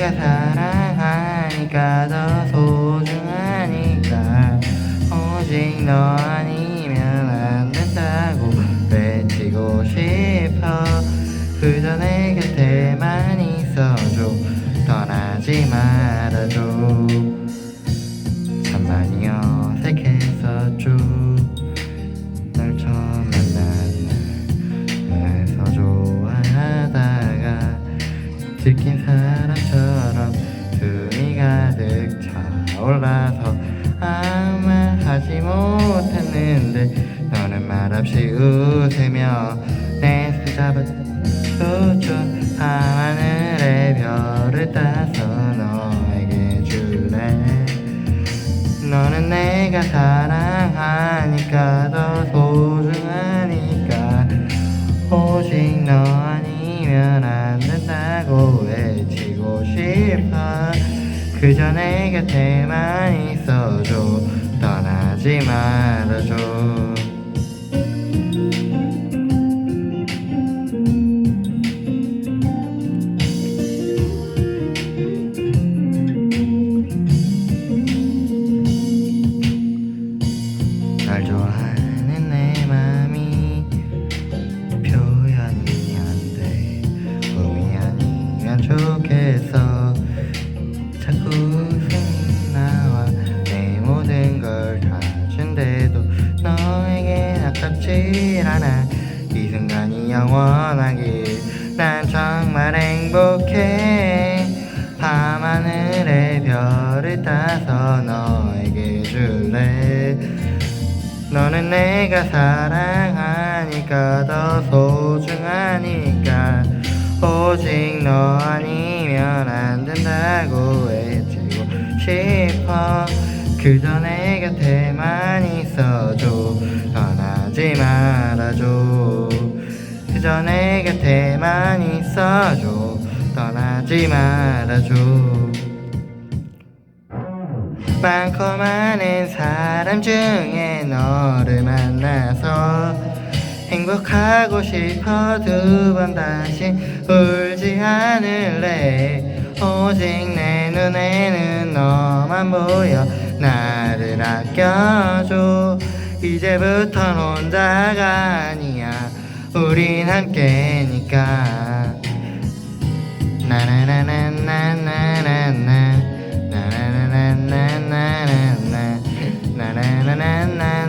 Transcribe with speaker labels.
Speaker 1: 내가 사랑하니까 더 소중하니까. 오직 너 아니면 안 된다고 외치고 싶어. 그저 내 곁에만 있어줘. 떠나지 말아줘. 어 올라서 아무 말 하지 못했는데 너는 말없이 웃으며 내 손잡아 줘 밤하늘의 별을 따서 너에게 줄래? 너는 내가 사랑하니까 더 소중하니까 오직 너 아니면 안 된다고 외치고 싶어 그저 내 곁에만 있어줘. 떠나지 말아줘 아깝질 않아 이 순간이 영원하길. 난 정말 행복해. 밤하늘의 별을 따서 너에게 줄래? 너는 내가 사랑하니까 더 소중하니까. 오직 너 아니면 안 된다고 외치고 싶어. 그저 내 곁에만 있어줘 떠나지 말아줘. 내 곁에만 있어줘. 떠나지 말아줘. 많고 많은 사람 중에 너를 만나서 행복하고 싶어 두 번 다시 울지 않을래. 오직 내 눈에는 너만 보여. 나를 아껴줘 이제부터 혼자가 아니야. 우린 함께니까. 나나나나나나나나 나나나나나나나 나나나나나